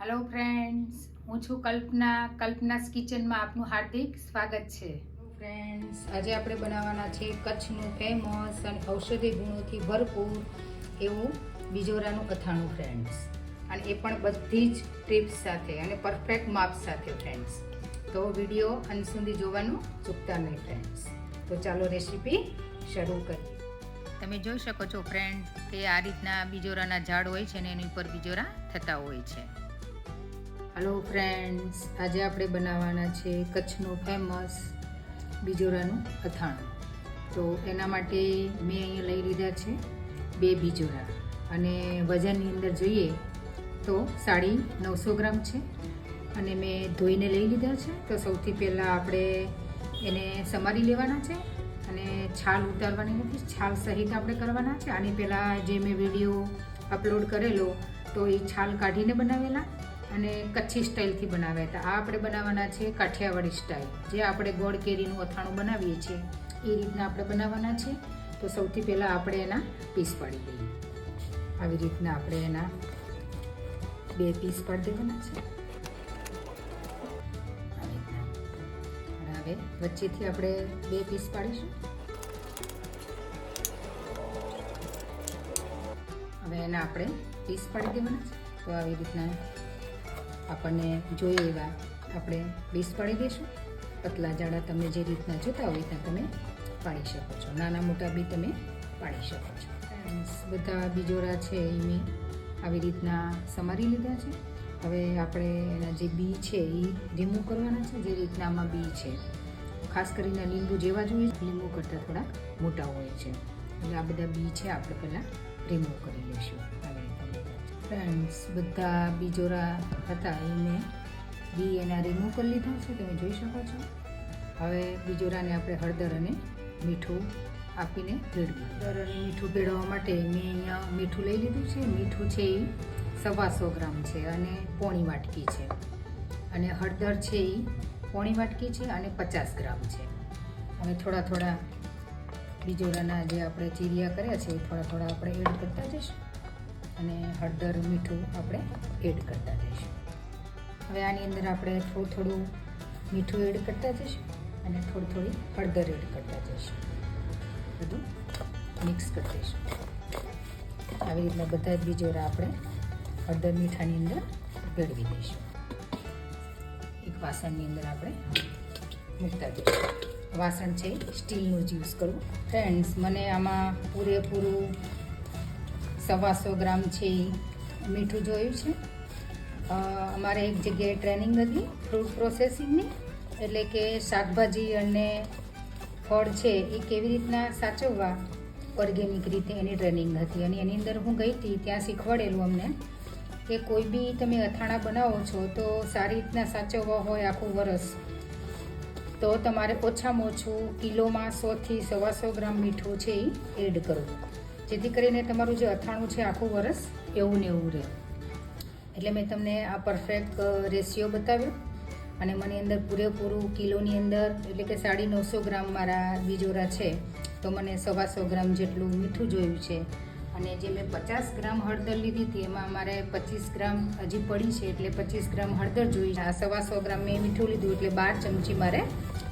Hello friends હું છું કલ્પના. કલ્પનાસ કિચનમાં આપનું હાર્દિક સ્વાગત છે. ફ્રેન્ડ્સ આજે આપણે બનાવવાના છે કચ્છનું ફેમસ અને ઔષધિ ગુણોથી ભરપૂર એવું બીજોરાનું અથાણું ફ્રેન્ડ્સ અને એ પણ બધી જ ટિપ્સ સાથે અને પરફેક્ટ માપ સાથે ફ્રેન્ડ્સ તો વીડિયો અંત સુધી જોવાનું ચૂકતા નહીં ફ્રેન્ડ્સ તો ચાલો રેસીપી શરૂ કરીએ. તમે જોઈ શકો છો ફ્રેન્ડ કે આ રીતના બીજોરાના ઝાડ હોય છે ને એની ઉપર બીજોરા થતા હોય છે. હલો ફ્રેન્ડ્સ આજે આપણે બનાવવાના છે કચ્છનું ફેમસ બીજોરાનું અથાણું. તો એના માટે મેં અહીંયા લઈ લીધા છે બે બીજોરા. અને વજનની અંદર જોઈએ તો સાડી નવસો ગ્રામ છે. અને મેં ધોઈને લઈ લીધા છે. તો સૌથી પહેલાં આપણે એને સમારી લેવાના છે અને છાલ ઉતારવાની નથી, છાલ સહિત આપણે કરવાના છે. આની પહેલાં જે મેં વીડિયો અપલોડ કરેલો, તો એ છાલ કાઢીને બનાવેલા. અને કચ્છી સ્ટાઇલથી બનાવ્યા હતા. આ આપણે બનાવવાના છે કાઠિયાવાડી સ્ટાઇલ. જે આપણે ગોળ કેરીનું અથાણું બનાવીએ છીએ, એ રીતના આપણે બનાવવાના છે. તો સૌથી પહેલાં આપણે એના પીસ પાડી દઈએ. આવી રીતના આપણે એના બે પીસ પાડી દેવાના છે. હવે વચ્ચેથી આપણે બે પીસ પાડીશું. હવે એના આપણે પીસ પાડી દેવાના છે. તો આવી રીતના આપણને જોઈએ એવા આપણે પીસ પાડી દઈશું. પતલા જાડા તમે જે રીતના જોતા હોય ત્યાં તમે પાડી શકો છો. નાના મોટા બી તમે પાડી શકો છો. બધા બીજોરા છે એ મેં આવી રીતના સમારી લીધા છે. હવે આપણે એના જે બી છે એ રિમૂવ કરવાના છે, જે રીતના આમાં બી છે. ખાસ કરીને લીંબુ જેવા જોઈએ લીંબુ કરતાં થોડા મોટા હોય છે. એટલે આ બધા બી છે, આપણે પહેલાં રિમૂવ કરી લઈશું. રીતના ફ્રેન્ડ્સ બધા બીજોરા હતા એ મેં બી એના રિમૂવ કરી લીધા છે, તમે જોઈ શકો છો. હવે બીજોરાને આપણે હળદર અને મીઠું આપીને ભેળવી હળદર અને મીઠું ભેળવવા માટે મેં અહીંયા મીઠું લઈ લીધું છે. મીઠું છે એ સવાસો ગ્રામ છે અને પોણી વાટકી છે. અને હળદર છે એ પોણી વાટકી છે અને પચાસ ગ્રામ છે. હવે થોડા થોડા બીજોરાના જે આપણે ચીરિયા કર્યા છે, એ થોડા થોડા આપણે એડ કરતા જઈશું. અને હળદર, મીઠું આપણે એડ કરતા જઈશું. હવે આની અંદર આપણે થોડું થોડું મીઠું એડ કરતા જઈશું અને થોડી થોડી હળદર એડ કરતા જઈશું. બધું મિક્સ કરી દઈશું. આવી રીતના બધા જ બીજોરા આપણે હળદર, મીઠાની અંદર ભેળવી દઈશું. એક વાસણની અંદર આપણે મૂકતા જઈશું. વાસણ છે સ્ટીલનું જ યુઝ કરવું ફ્રેન્ડ્સ મને આમાં પૂરેપૂરું સવાસો ગ્રામ છે મીઠું જોયું છે. અમારે એક જગ્યાએ ટ્રેનિંગ હતી, ફ્રૂટ પ્રોસેસિંગની. એટલે કે શાકભાજી અને ફળ છે એ કેવી રીતના સાચવવા? ઓર્ગેનિક રીતે એની ટ્રેનિંગ હતી. અને એની અંદર હું ગઈ હતી ત્યાં શીખવાડેલું અમને કે કોઈ બી તમે અથાણા બનાવો છો તો સારી રીતના સાચવવા હોય આખું વરસ. તો તમારે ઓછામાં ઓછું કિલોમાં સોથી સવાસો ગ્રામ મીઠું છે એ એડ કરવું. જેથી કરીને તમારું જે અથાણું છે આખું વરસ એવું ને એવું રહે. એટલે મેં તમને આ પરફેક્ટ રેશિયો બતાવ્યો. અને મને અંદર પૂરેપૂરું કિલોની અંદર, એટલે કે સાડી નવસો ગ્રામ મારા બીજોરા છે, તો મને સવાસો ગ્રામ જેટલું મીઠું જોયું છે. અને જે મેં પચાસ ગ્રામ હળદર લીધી હતી, એમાં મારે પચીસ ગ્રામ હજી પડી છે, એટલે પચીસ ગ્રામ હળદર જોઈ. છે આ સવાસો ગ્રામ મેં મીઠું લીધું, એટલે બાર ચમચી મારે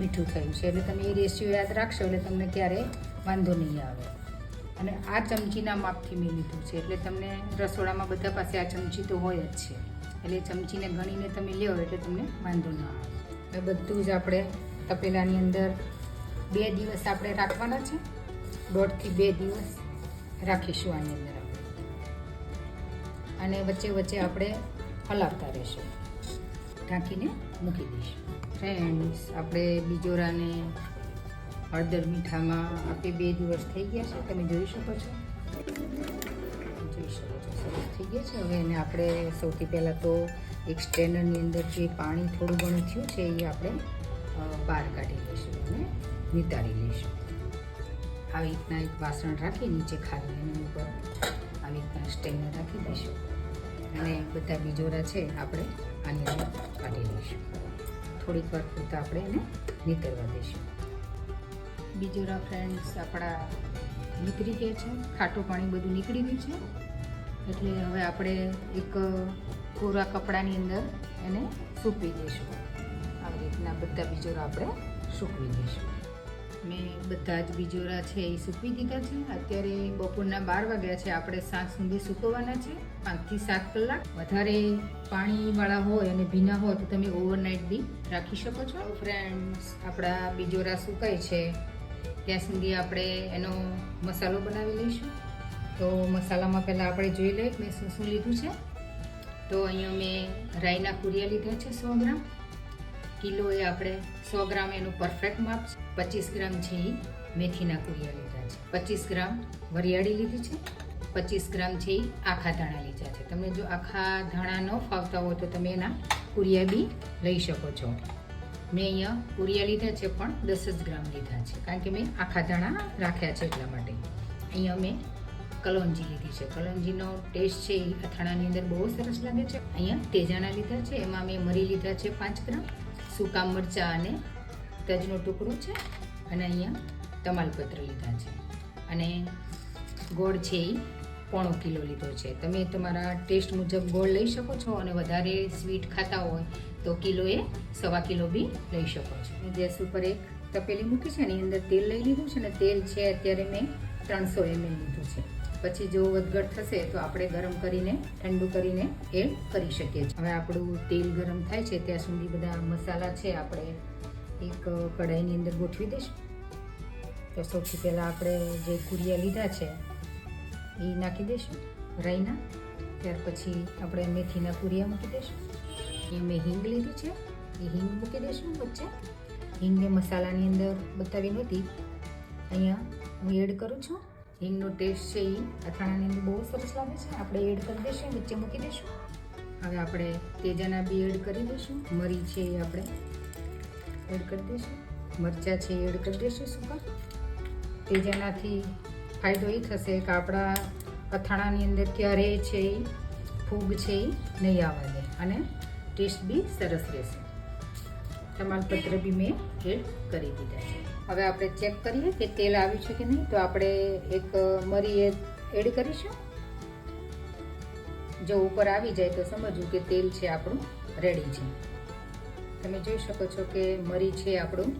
મીઠું થયું છે. એટલે તમે એ રેશિયો યાદ રાખશો, એટલે તમને ક્યારેય વાંધો નહીં આવે. અને આ ચમચીના માપથી મેં લીધું છે. એટલે તમને રસોડામાં બધા પાસે આ ચમચી તો હોય જ છે. એટલે ચમચીને ગણીને તમે લ્યો એટલે તમને વાંધો ન આવે. બધું જ આપણે તપેલાની અંદર બે દિવસ આપણે રાખવાના છે. દોઢથી બે દિવસ રાખીશું આની અંદર અને વચ્ચે વચ્ચે આપણે હલાવતા રહીશું. ઢાંકીને મૂકી દઈશું. ફ્રેન્ડ્સ આપણે બીજોરાને હળદર મીઠામાં આપણે બે દિવસ થઈ ગયા છે. તમે જોઈ શકો છો. જોઈ શકો છો. સરસ થઈ ગયા છે. હવે એને આપણે સૌથી પહેલાં તો એક સ્ટેનરની અંદર જે પાણી થોડું ઘણું થયું છે એ આપણે બહાર કાઢી લઈશું અને નિતારી લઈશું. આવી રીતના એક વાસણ રાખી નીચે ખાલી એની ઉપર આવી રીતના સ્ટેન્ડ રાખી દઈશું. અને બધા બીજોરા છે આપણે આની અંદર કાઢી લઈશું. થોડીક વાર પૂરતા આપણે એને નીતરવા દઈશું. બીજોરા ફ્રેન્ડ્સ આપણા નીકળી ગયા છે. ખાટું પાણી બધું નીકળી ગયું છે. એટલે હવે આપણે એક કોરા કપડાની અંદર એને સૂકવી દઈશું. આવી રીતના બધા બીજોરા આપણે સૂકવી દઈશું. મેં બધા જ બીજોરા છે એ સૂકવી દીધા છે. અત્યારે બપોરના બાર વાગ્યા છે. આપણે સાંજ સુધી સૂકવવાના છે. પાંચથી સાત કલાક. વધારે પાણીવાળા હોય અને ભીના હોય તો તમે ઓવરનાઇટ બી રાખી શકો છો. ફ્રેન્ડ્સ આપણા બીજોરા સુકાય છે. ત્યાં સુધી આપણે એનો મસાલો બનાવી લઈશું. તો મસાલામાં પહેલાં આપણે જોઈ લઈએ મેં શું શું લીધું છે. તો અહીંયા મેં રાઈના કુરિયા લીધા છે સો ગ્રામ. કિલો એ આપણે સો ગ્રામ એનું પરફેક્ટ માપ છે. પચીસ ગ્રામ છે એ મેથીના કુરિયા લીધા છે. પચીસ ગ્રામ વરિયાળી લીધી છે. પચીસ ગ્રામ છે આખા ધાણા લીધા છે. તમને જો આખા ધાણા ન ફાવતા હોય તો તમે એના કુરિયા બી લઈ શકો છો. મેં અહીંયા પૂરિયા લીધા છે પણ દસ જ ગ્રામ લીધા છે. કારણ કે મેં આખા ધાણા રાખ્યા છે એટલા માટે. અહીંયા મેં કલોંજી લીધી છે. કલોંજીનો ટેસ્ટ છે એ અથાણાની અંદર બહુ સરસ લાગે છે. અહીંયા તેજાણા લીધા છે. એમાં મેં મરી લીધા છે પાંચ ગ્રામ, સૂકા મરચાં અને તજનો ટુકડો છે અને અહીંયા તમાલપત્ર લીધા છે. અને ગોળ છે એ પોણો કિલો લીધો છે. તમે તમારા ટેસ્ટ મુજબ ગોળ લઈ શકો છો અને વધારે સ્વીટ ખાતા હોય તો કિલો એ સવા કિલો બી લઈ શકો છો. ગેસ ઉપર એક તપેલી મૂકી છે, એની અંદર તેલ લઈ લીધું છે અને તેલ છે અત્યારે મેં ત્રણસો એમએલ લીધું છે. પછી જો વધઘટ થશે તો આપણે ગરમ કરીને, ઠંડુ કરીને એડ કરી શકીએ છીએ. હવે આપણું તેલ ગરમ થાય છે, ત્યાં સુધી બધા મસાલા છે, આપણે એક કઢાઈની અંદર ગોઠવી દઈશું. તો સૌથી પહેલાં આપણે જે કુરિયા લીધા છે, એ નાખી દઈશું, રાઈના. ત્યાર પછી આપણે મેથીના કુરિયા મૂકી દઈશું. એ મેં હિંગ લીધી છે. એ હિંગ મૂકી દઈશું વચ્ચે. હિંગને મસાલાની અંદર બતાવી નહોતી. અહીંયા હું એડ કરું છું. હિંગનો ટેસ્ટ છે એ અથાણાની અંદર બહુ સરસ લાગે છે. આપણે એડ કરી દઈશું, વચ્ચે મૂકી દઈશું. હવે આપણે તેજાના બી એડ કરી દઈશું. મરી છે એ આપણે એડ કરી દઈશું. મરચાં છે એડ કરી દઈશું સુકા. તેજાનાથી ફાયદો એ થશે કે આપણા અથાણાની અંદર ક્યારેય છે એ ફૂગ છે એ નહીં આવવા અને ટેસ્ટ બી સરસ રહેશે. તમાલપત્ર બી મેં એડ કરી દીધા છે. હવે આપણે ચેક કરીએ કે તેલ આવ્યું છે કે નહીં. તો આપણે એક મરી એડ કરીશું. જો ઉપર આવી જાય તો સમજવું કે તેલ છે આપણું રેડી છે. તમે જોઈ શકો છો કે મરી છે આપણું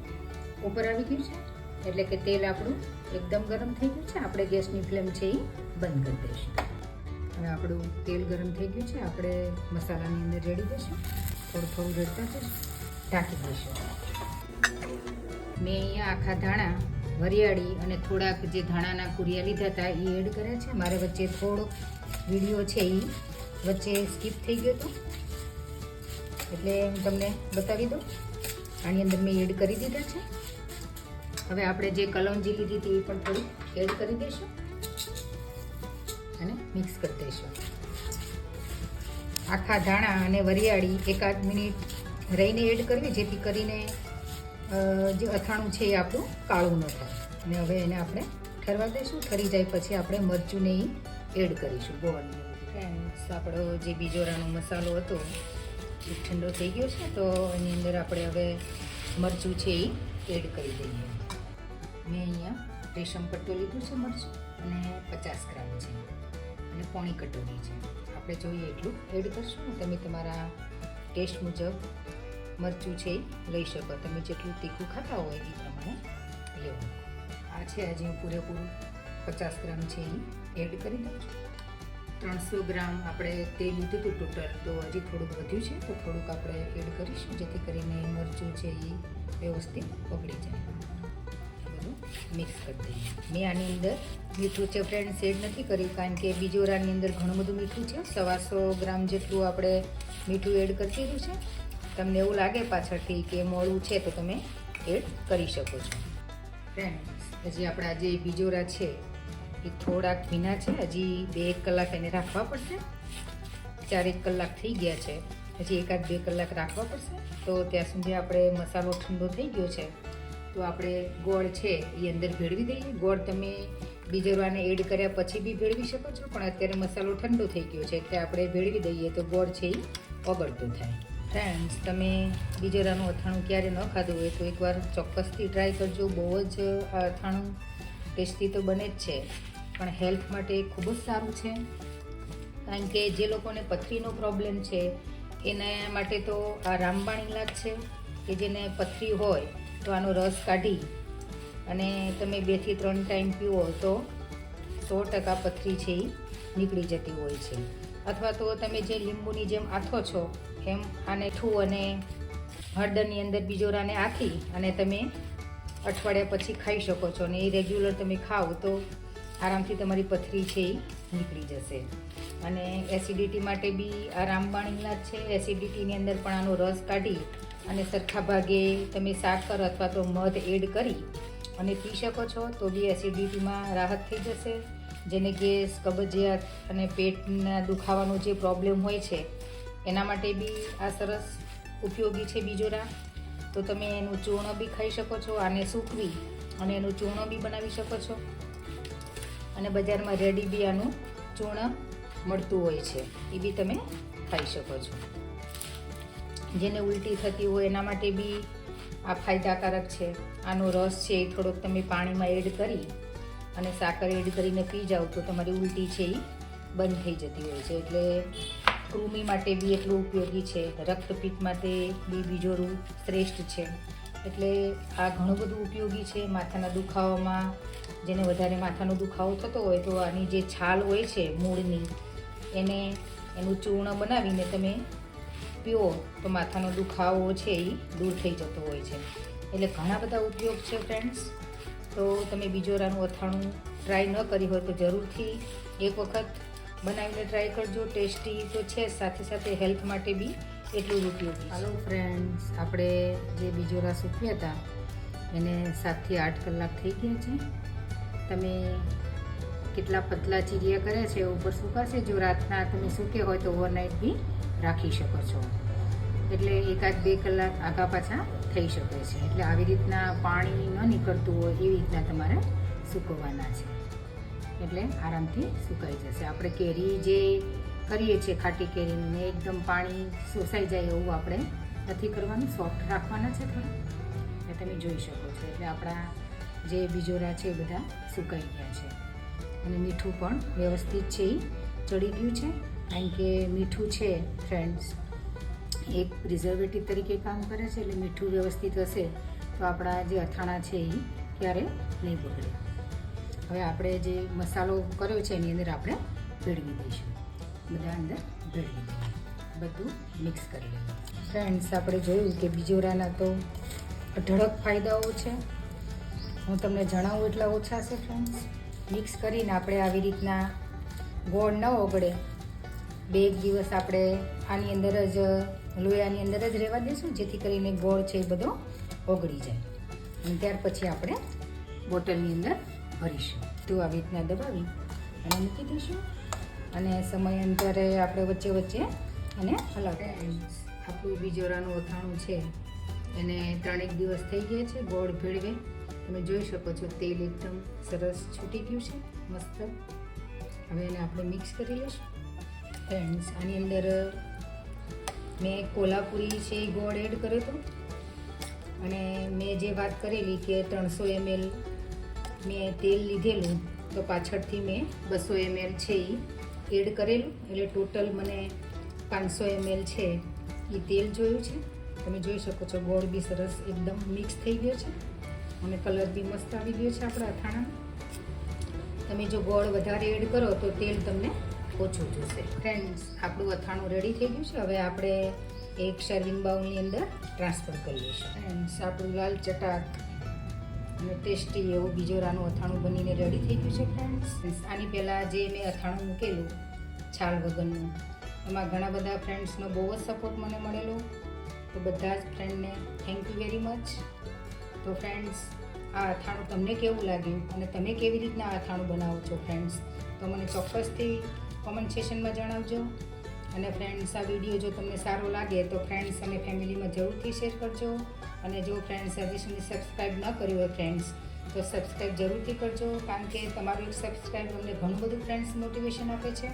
ઉપર આવી ગયું છે. એટલે કે તેલ આપણું એકદમ ગરમ થઈ ગયું છે. આપણે ગેસની ફ્લેમ છે એ બંધ કરી દઈશું. હવે આપણું તેલ ગરમ થઈ ગયું છે. આપણે મસાલાની અંદર રેડી દઈશું થોડું થોડું રેડતા જઈશું. ઢાંકી દઈશું. મેં અહીંયા આખા ધાણા, વરિયાળી અને થોડાક જે ધાણાના કુરિયા લીધા હતા એ એડ કર્યા છે. મારે વચ્ચે થોડો વીડિયો છે એ વચ્ચે સ્કીપ થઈ ગયો હતો. એટલે હું તમને બતાવી દઉં. આની અંદર મેં એડ કરી દીધા છે. હવે આપણે જે કલોંજી લીધી હતી, એ પણ થોડી એડ કરી દઈશું. મિક્સ કરી દઈશું. આખા ધાણા અને વરિયાળી એકાદ મિનિટ રહીને એડ કરવી જેથી કરીને જે અથાણું છે એ આપણું કાળું ન થાય. અને હવે એને આપણે ઠરવા દઈશું. ઠરી જાય પછી આપણે મરચું ને એડ કરીશું. ગોળ ફ્રેન્ડ્સ આપણો જે બીજોરાનો મસાલો હતો એ ઠંડો થઈ ગયો છે તો એની અંદર આપણે હવે મરચું છે એ એડ કરી દઈએ. મેં અહીંયા રેશમ પટ્ટો લીધું છે મરચું અને પચાસ ગ્રામ છે. અને પોણી કટોરી છે. આપણે જોઈએ એટલું. એડ કરશું તમે તમારા ટેસ્ટ મુજબ મરચું છે એ લઈ શકો. તમે જેટલું તીખું ખાતા હોય એ પ્રમાણે લેવું. આ છે આજે હું પૂરેપૂરું પચાસ ગ્રામ છે એ એડ કરી દઉં છું. ત્રણસો ગ્રામ આપણે તેલ લીધું હતું ટોટલ તો હજી થોડુંક વધ્યું છે. તો થોડુંક આપણે એડ કરીશું જેથી કરીને મરચું છે એ વ્યવસ્થિત પકડી જાય. મિક્સ કરી દઈએ. મેં આની અંદર મીઠું છે ફ્રેન્ડ્સ એડ નથી કર્યું કારણ કે બીજોરાની અંદર ઘણું બધું મીઠું છે. સવાસો ગ્રામ જેટલું આપણે મીઠું એડ કરી દીધું છે. તમને એવું લાગે પાછળથી કે મોડું છે તો તમે એડ કરી શકો છો. ફ્રેન્ડ હજી આપણા જે બીજોરા છે, એ થોડાક ભીના છે. હજી બે એક કલાક એને રાખવા પડશે. ચારેક કલાક થઈ ગયા છે. હજી એકાદ બે કલાક રાખવા પડશે. તો ત્યાં સુધી આપણે મસાલો ઠંડો થઈ ગયો છે. તો આપણે ગોળ છે એ અંદર ભેળવી દઈએ. ગોળ તમે બીજરવાને એડ કર્યા પછી બી ભેળવી શકો છો, પણ અત્યારે મસાલો ઠંડો થઈ ગયો છે એટલે આપણે ભેળવી દઈએ તો ગોળ છે એ ઓગળતો થાય. ફ્રેન્ડ્સ તમે બીજરાનું અથાણું ક્યારે ન ખાધું હોય તો એકવાર ચોક્કસથી ટ્રાય કરજો. બહુ જ આ અથાણું ટેસ્ટી તો બને જ છે, પણ હેલ્થ માટે ખૂબ જ સારું છે. કારણ કે જે લોકોને પથરીનો પ્રોબ્લેમ છે, એના માટે તો આ રામબાણ ઇલાજ છે, કે જેને પથરી હોય તો આનો રસ કાઢી અને તમે બેથી ત્રણ ટાઈમ પીવો તો સો ટકા પથરી છે એ નીકળી જતી હોય છે. અથવા તો તમે જે લીંબુની જેમ આથો છો, એમ આને ઠું અને હળદરની અંદર બીજોરાને આથી અને તમે અઠવાડિયા પછી ખાઈ શકો છો અને એ રેગ્યુલર તમે ખાઓ તો આરામથી તમારી પથરી છે એ નીકળી જશે. અને એસિડિટી માટે બી આ રામબાણ ઇલાજ છે. એસિડિટીની અંદર પણ આનો રસ કાઢી અને સરખા ભાગે તમે સાકર અથવા તો મધ એડ કરી અને પી શકો છો, તો બી એસિડિટીમાં રાહત થઈ જશે. જેને ગેસ, કબજિયાત અને પેટના દુખાવાનો જે પ્રોબ્લેમ હોય છે, એના માટે બી આ સરસ ઉપયોગી છે બીજોરા. તો તમે એનું ચૂર્ણ બી ખાઈ શકો છો, આને સૂકવી અને એનું ચૂર્ણ બી બનાવી શકો છો. અને બજારમાં રેડી બી આનું ચૂર્ણ મળતું હોય છે, એ બી તમે ખાઈ શકો છો. જેને ઉલટી થતી હોય એના માટે બી આ ફાયદાકારક છે. આનો રસ છે એ થોડોક તમે પાણીમાં એડ કરી અને સાકર એડ કરીને પી જાઓ તો તમારી ઉલટી છે એ બંધ થઈ જતી હોય છે. એટલે કૃમિ માટે બી એટલું ઉપયોગી છે. રક્તપિત્ત માટે બી રૂપ શ્રેષ્ઠ છે. એટલે આ ઘણું બધું ઉપયોગી છે માથાના દુખાવામાં. જેને વધારે માથાનો દુખાવો થતો હોય તો આની જે છાલ હોય છે મૂળની, એને એનું ચૂર્ણ બનાવીને તમે પીઓ તો માથાનો દુખાવો છે એ દૂર થઈ જતો હોય છે. એટલે ઘણા બધા ઉપયોગ છે ફ્રેન્ડ્સ તો તમે બીજોરાનું અથાણું ટ્રાય ન કરી હોય તો જરૂરથી એક વખત બનાવીને ટ્રાય કરજો. ટેસ્ટી તો છે, સાથે સાથે હેલ્થ માટે બી એટલું ઉપયોગી હાલો ફ્રેન્ડ્સ આપણે જે બીજોરા સૂક્યા હતા, એને સાતથી આઠ કલાક થઈ ગયા છે. તમે કેટલા પતલા ચીરિયા કર્યા છે ઉપર સુકાશે. જો રાતના તમે સૂકે હોય તો ઓવરનાઇટ બી રાખી શકો છો. એટલે એકાદ બે કલાક આગા પાછા થઈ શકે છે. એટલે આવી રીતના પાણી ન નીકળતું હોય એવી રીતના તમારે સૂકવવાના છે. એટલે આરામથી સુકાઈ જશે. આપણે કેરી જે કરીએ છીએ ખાટી કેરીનું એકદમ પાણી શોષાઈ જાય એવું આપણે નથી કરવાનું. સોફ્ટ રાખવાના છે થોડા. એટલે તમે જોઈ શકો છો. એટલે આપણા જે બીજોરા છે એ બધા સુકાઈ ગયા છે. અને મીઠું પણ વ્યવસ્થિત છે એ ચડી ગયું છે. કારણ કે મીઠું છે ફ્રેન્ડ્સ એક પ્રિઝર્વેટિવ તરીકે કામ કરે છે, એટલે મીઠું વ્યવસ્થિત હશે, તો આપણા જે અથાણા છે એ ક્યારે નહીં બગડે. હવે આપણે જે મસાલો કર્યો છે, એની અંદર આપણે ભેળવી દઈશું. બધા અંદર ભેળવી બધું મિક્સ કરી લઈએ ફ્રેન્ડ્સ આપણે જોયું કે બીજોરાના તો અઢળક ફાયદાઓ છે. હું તમને જણાવું એટલા ઓછા છે ફ્રેન્ડ્સ મિક્સ કરીને આપણે આવી રીતના ગોળ ન ઓગળે. બે એક દિવસ આપણે આની અંદર જ, લોયાની અંદર જ રહેવા દઈશું જેથી કરીને ગોળ છે એ બધો ઓગળી જાય. અને ત્યાર પછી આપણે બોટલની અંદર ભરીશું. તો આવી રીતના દબાવી અને મૂકી દઈશું. અને સમય અંતરે આપણે વચ્ચે વચ્ચે અને રહીશું. આપણું બીજોરાનું ઓથાણું છે, એને ત્રણેક દિવસ થઈ ગયા છે, ગોળ ભેળવે. તમે જોઈ શકો છો, તેલ એકદમ સરસ છૂટી ગયું છે, મસ્ત. હવે એને આપણે મિક્સ કરી લઈશું. ફ્રેન્ડ્સ આની અંદર મેં કોલ્હાપુરી છે એ ગોળ એડ કર્યો હતો. અને મેં જે વાત કરેલી કે ત્રણસો એમએલ મેં તેલ લીધેલું, તો પાછળથી મેં બસો એમએલ છે એ એડ કરેલું. એટલે ટોટલ મને પાંચસો એમએલ છે એ તેલ જોયું છે. તમે જોઈ શકો છો ગોળ બી સરસ એકદમ મિક્સ થઈ ગયો છે. અને કલર બી મસ્ત આવી ગયો છે આપણા અથાણામાં. તમે જો ગોળ વધારે એડ કરો તો તેલ તમને ઓછું જોશે ફ્રેન્ડ્સ આપણું અથાણું રેડી થઈ ગયું છે. હવે આપણે એક સર્વિંગ બાઉલની અંદર ટ્રાન્સફર કરી લઈશું. ફ્રેન્ડ્સ આપણું લાલ ચટાક અને ટેસ્ટી એવું બીજોરાનું અથાણું બનીને રેડી થઈ ગયું છે ફ્રેન્ડ્સ આની પહેલાં જે મેં અથાણું મૂકેલું છાલ વગરનું એમાં ઘણા બધા ફ્રેન્ડ્સનો બહુ જ સપોર્ટ મને મળેલો. તો બધા જ ફ્રેન્ડને થેન્ક યુ વેરી મચ તો ફ્રેન્ડ્સ આ અથાણું તમને કેવું લાગ્યું અને તમે કેવી રીતના અથાણું બનાવો છો ફ્રેન્ડ્સ તો મને ચોક્કસથી કોમેન્ટ સેશનમાં જણાવજો. અને ફ્રેન્ડ્સ આ વીડિયો જો તમને સારો લાગે તો ફ્રેન્ડ્સ અને ફેમિલીમાં જરૂરથી શેર કરજો. અને જો ફ્રેન્ડ્સ હજી સુધી સબસ્ક્રાઈબ ન કર્યું હોય ફ્રેન્ડ્સ તો સબસ્ક્રાઈબ જરૂરથી કરજો, કારણ કે તમારું એક સબસ્ક્રાઈબ અમને ઘણું બધું ફ્રેન્ડ્સ મોટિવેશન આપે છે.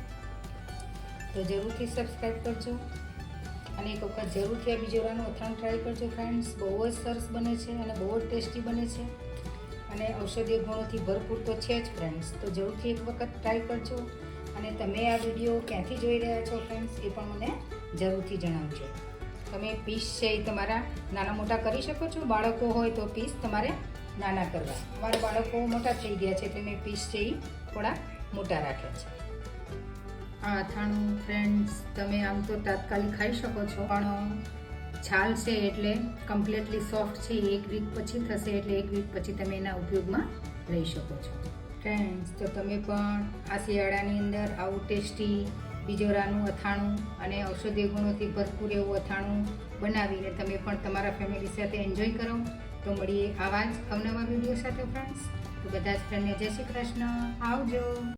તો જરૂરથી સબસ્ક્રાઈબ કરજો. અને એક વખત જરૂરથી આ બીજોરાનું અથાણું ટ્રાય કરજો ફ્રેન્ડ્સ બહુ જ સરસ બને છે અને બહુ જ ટેસ્ટી બને છે. અને ઔષધીય ગુણોથી ભરપૂર તો છે જ ફ્રેન્ડ્સ તો જરૂરથી એક વખત ટ્રાય કરજો. અને તમે આ વીડિયો ક્યાંથી જોઈ રહ્યા છો ફ્રેન્ડ્સ એ પણ મને જરૂરથી જણાવજો. તમે પીસ છે એ તમારા નાના મોટા કરી શકો છો, બાળકો હોય તો પીસ તમારે નાના કરવા. મારા બાળકો મોટા થઈ ગયા છે, એટલે મેં પીસ છે એ થોડા મોટા રાખ્યા છે. આ અથાણું ફ્રેન્ડ્સ તમે આમ તો તાત્કાલિક ખાઈ શકો છો. પણ છાલ છે એટલે કમ્પ્લીટલી સોફ્ટ છે, એક વીક પછી થશે એટલે એક વીક પછી તમે એના ઉપયોગમાં લઈ શકો છો. ફ્રેન્ડ્સ તો તમે પણ આ શિયાળાની અંદર આવું ટેસ્ટી બીજોરાનું અથાણું અને ઔષધીય ગુણોથી ભરપૂર એવું અથાણું બનાવીને તમે પણ તમારા ફેમિલી સાથે એન્જોય કરો. તો મળીએ આવા જ અવનવા વીડિયો સાથે ફ્રેન્ડ્સ તો બધા જ ફ્રેન્ડને જય શ્રી કૃષ્ણ. આવજો.